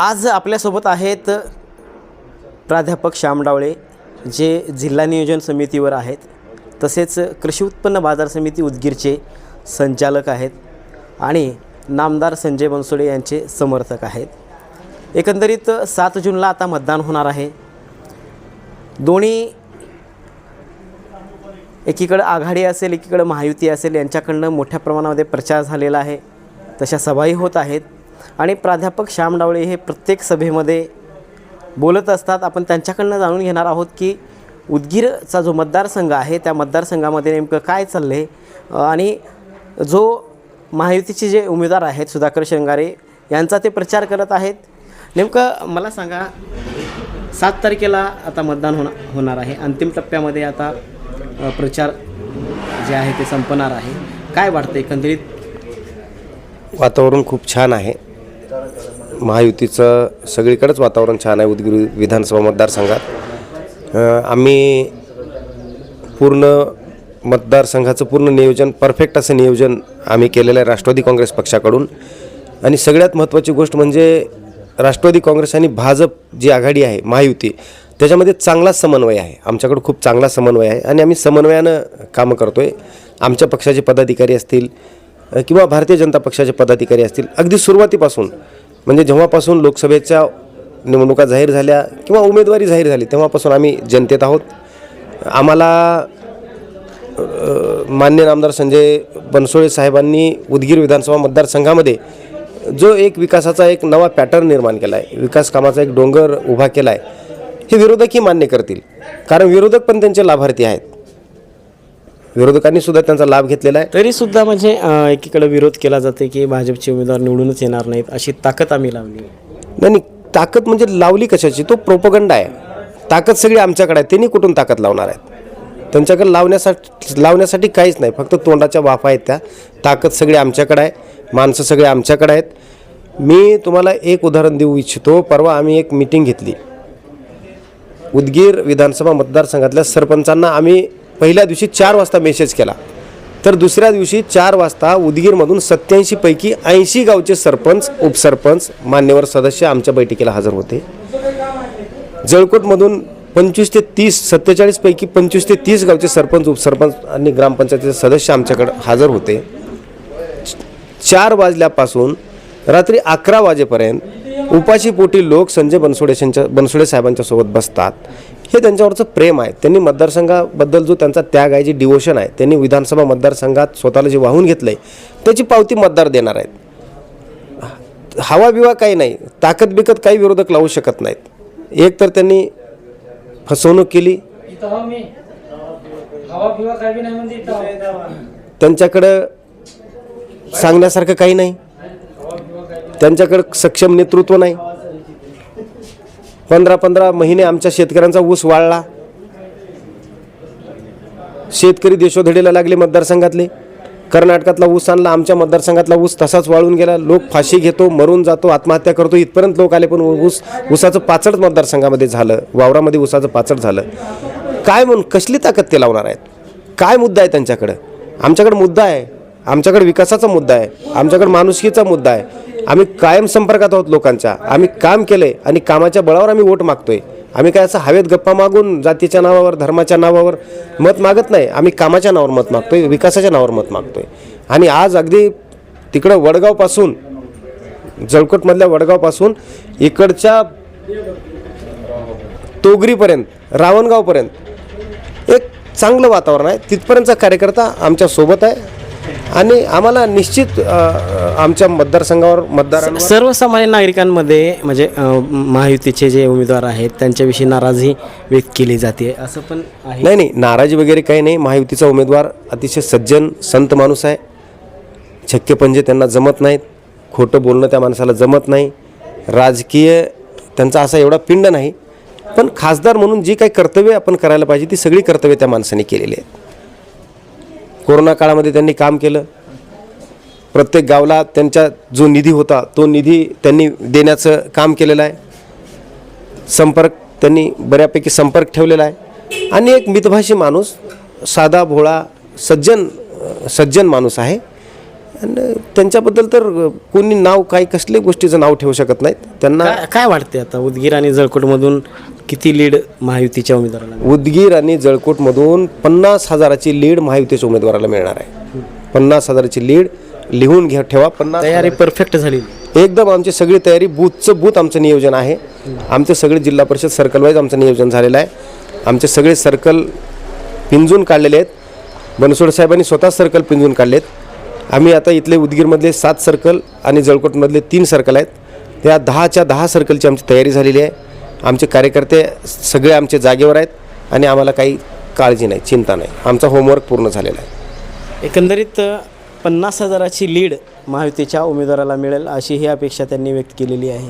आज आपल्यासोबत आहेत प्राध्यापक श्याम डावळे जे जिल्हा नियोजन समितीवर आहेत. तसेच कृषी उत्पन्न बाजार समिती उदगीरचे संचालक आहेत आणि नामदार संजय बनसोडे यांचे समर्थक आहेत. एकंदरीत सात जूनला आता मतदान होणार आहे. दोन्ही एकीकडं आघाडी असेल एकीकडं महायुती असेल यांच्याकडनं मोठ्या प्रमाणामध्ये प्रचार झालेला आहे. तशा सभाही होत आहेत. आणि प्राध्यापक श्याम डावळे हे प्रत्येक सभेमध्ये बोलत असतात. आपण त्यांच्याकडनं जाणून घेणार आहोत की उदगीरचा जो मतदारसंघ आहे त्या मतदारसंघामध्ये नेमकं काय चाललं आहे आणि जो महायुतीचे जे उमेदवार आहेत सुधाकर शृंगारे यांचा ते प्रचार करत आहेत. नेमकं मला सांगा सात तारखेला आता मतदान होणार होणार आहे. अंतिम टप्प्यामध्ये आता प्रचार जे आहे ते संपणार आहे. काय वाटतं एकंदरीत वातावरण खूप छान आहे. महायुतीचं सगळीकडेच वातावरण छान आहे उदगीर विधानसभा मतदारसंघात. आम्ही पूर्ण मतदारसंघाचं पूर्ण नियोजन परफेक्ट असं नियोजन आम्ही केलेलं आहे राष्ट्रवादी काँग्रेस पक्षाकडून. आणि सगळ्यात महत्त्वाची गोष्ट म्हणजे राष्ट्रवादी काँग्रेस आणि भाजप जी आघाडी आहे महायुती त्याच्यामध्ये चांगला समन्वय आहे. आमच्याकडं खूप चांगला समन्वय आहे आणि आम्ही समन्वयानं कामं करतो आहे आमच्या पक्षाचे पदाधिकारी असतील किंवा भारतीय जनता पक्षाचे पदाधिकारी असतील अगदी सुरुवातीपासून म्हणजे जेव्हापासून लोकसभेच्या निवडणुका जाहीर झाल्या किंवा उमेदवारी जाहीर झाली तेव्हापासून आम्ही जनतेत आहोत. आम्हाला मान्य नामदार संजय बनसोळे साहेबांनी उदगीर विधानसभा मतदारसंघामध्ये जो एक विकासाचा एक नवा पॅटर्न निर्माण केला आहे विकास कामाचा एक डोंगर उभा केला आहे हे विरोधकही मान्य करतील. कारण विरोधक पण त्यांचे लाभार्थी आहेत. विरोधकांनी सुद्धा त्यांचा लाभ घेतलेला आहे. तरीसुद्धा म्हणजे अ, एकीकडे विरोध केला जाते की भाजपचे उमेदवार निवडूनच येणार नाहीत अशी ताकद आम्ही लावली नाही नाही ताकद म्हणजे लावली कशाची? तो प्रोपगंडा आहे. ताकद सगळी आमच्याकडे आहे त्यांनी कुठून ताकद लावणार आहेत? त्यांच्याकडे लावण्यासाठी लावण्यासाठी काहीच नाही फक्त तोंडाच्या वाफा आहेत त्या. ताकद सगळी आमच्याकडे आहे माणसं सगळे आमच्याकडे आहेत. मी तुम्हाला एक उदाहरण देऊ इच्छितो परवा आम्ही एक मिटिंग घेतली. उदगीर विधानसभा मतदारसंघातल्या सरपंचांना आम्ही पहिल्या दिवशी चार वाजता मेसेज केला. तर दुसऱ्या दिवशी चार वाजता उदगीरमधून सत्याऐंशीपैकी ऐंशी गावचे सरपंच उपसरपंच मान्यवर सदस्य आमच्या बैठकीला हजर होते. जळकोटमधून पंचवीस ते तीस सत्तेचाळीसपैकी पंचवीस ते तीस गावचे सरपंच उपसरपंच आणि ग्रामपंचायतीचे सदस्य आमच्याकडे हजर होते. चार वाजल्यापासून रात्री अकरा वाजेपर्यंत उपाशी पोटी लोक संजय बनसोडे बनसोडे साहेबांच्या सोबत बसतात. हे त्यांच्यावरचं प्रेम आहे. त्यांनी मतदारसंघाबद्दल जो त्यांचा त्याग आहे जी डिवोशन आहे त्यांनी विधानसभा मतदारसंघात स्वतःला जे वाहून घेतलं आहे त्याची पावती मतदार देणार आहेत. हवा बिवा काही नाही ताकद बिकत काही विरोधक लावू शकत नाहीत. एक तर त्यांनी फसवणूक केली. म्हणजे त्यांच्याकडं सांगण्यासारखं काही नाही. त्यांच्याकडं सक्षम नेतृत्व नाही. पंधरा पंधरा महिने आमच्या शेतकऱ्यांचा ऊस वाळला. शेतकरी देशोधडीला लागले मतदारसंघातले. कर्नाटकातला ऊस आणला आमच्या मतदारसंघातला ऊस तसाच वाळून गेला. लोक फाशी घेतो मरून जातो आत्महत्या करतो. इथपर्यंत लोक आले पण ऊस ऊसाचं पाचड मतदारसंघामध्ये झालं. वावरामध्ये ऊसाचं पाचड झालं. काय म्हणून कसली ताकद ते लावणार आहेत? काय मुद्दा आहे त्यांच्याकडं? आमच्याकडे मुद्दा आहे. आमच्याकडे विकासाचा मुद्दा आहे. आमच्याकडे माणुसकीचा मुद्दा आहे. आम्ही कायम संपर्कात आहोत लोकांच्या. आम्ही काम केलंय आणि कामाच्या बळावर आम्ही वोट मागतोय. आम्ही काय असं हवेत गप्पा मागून जातीच्या नावावर धर्माच्या नावावर मत मागत नाही. आम्ही कामाच्या नावावर मत मागतोय विकासाच्या नावावर मत मागतोय. आणि आज अगदी तिकडं वडगावपासून जळकोटमधल्या वडगावपासून इकडच्या तोगरीपर्यंत रावणगावपर्यंत एक चांगलं वातावरण आहे. तिथपर्यंतचा कार्यकर्ता आमच्यासोबत आहे. आणि आम्हाला निश्चित आमच्या मतदारसंघावर मतदारांवर सर्वसामान्य नागरिकांमध्ये म्हणजे महायुतीचे जे उमेदवार आहेत त्यांच्याविषयी नाराजी व्यक्त केली जाते. असं पण आहे. नाही नाही नाराजी वगैरे काही नाही. महायुतीचा उमेदवार अतिशय सज्जन संत माणूस आहे. छक्के पंजे त्यांना जमत नाहीत. खोटं बोलणं त्या माणसाला जमत नाही. राजकीय त्यांचा असा एवढा पिंड नाही. पण खासदार म्हणून जी काही कर्तव्य आपण करायला पाहिजे ती सगळी कर्तव्य त्या माणसाने केलेली आहेत. कोरोना काळामध्ये त्यांनी काम केलं. प्रत्येक गावला त्यांचा जो निधी होता तो निधी त्यांनी देण्याचं काम केलेलं आहे. संपर्क त्यांनी बऱ्यापैकी संपर्क ठेवलेला आहे. आणि एक मितभाषी माणूस साधा भोळा सज्जन सज्जन माणूस आहे. आणि त्यांच्याबद्दल तर कोणी नाव काही कसल्याही गोष्टीचं नाव ठेवू शकत नाहीत. त्यांना काय काय वाटते आता उदगीर आणि जळकोटमधून? किती लीड महायुतीच्या उमेदवाराला उदगीर आणि जळकोटमधून पन्नास हजाराची लीड महायुतीच्या उमेदवाराला मिळणार आहे. पन्नास हजाराची लीड लिहून घ्या ठेवा पन्नास तयारी परफेक्ट झाली. एकदम आमची सगळी तयारी बूथचं बूथ आमचं नियोजन आहे. आमचे सगळे जिल्हा परिषद सर्कल वाईज आमचं नियोजन झालेलं आहे. आमचे सगळे सर्कल पिंजून काढलेले आहेत. बनसोड साहेबांनी स्वतः सर्कल पिंजून काढलेत. आम्ही आता इथले उदगीरमधले सात सर्कल आणि जळकोटमधले तीन सर्कल आहेत. त्या दहाच्या दहा सर्कलची आमची तयारी झालेली आहे. आमचे कार्यकर्ते सगळे आमचे जागेवर आहेत आणि आम्हाला काही काळजी नाही चिंता नाही. आमचा होमवर्क पूर्ण झालेला आहे. एकंदरीत पन्नास हजाराची लीड महायुतीच्या उमेदवाराला मिळेल अशी ही अपेक्षा त्यांनी व्यक्त केलेली आहे.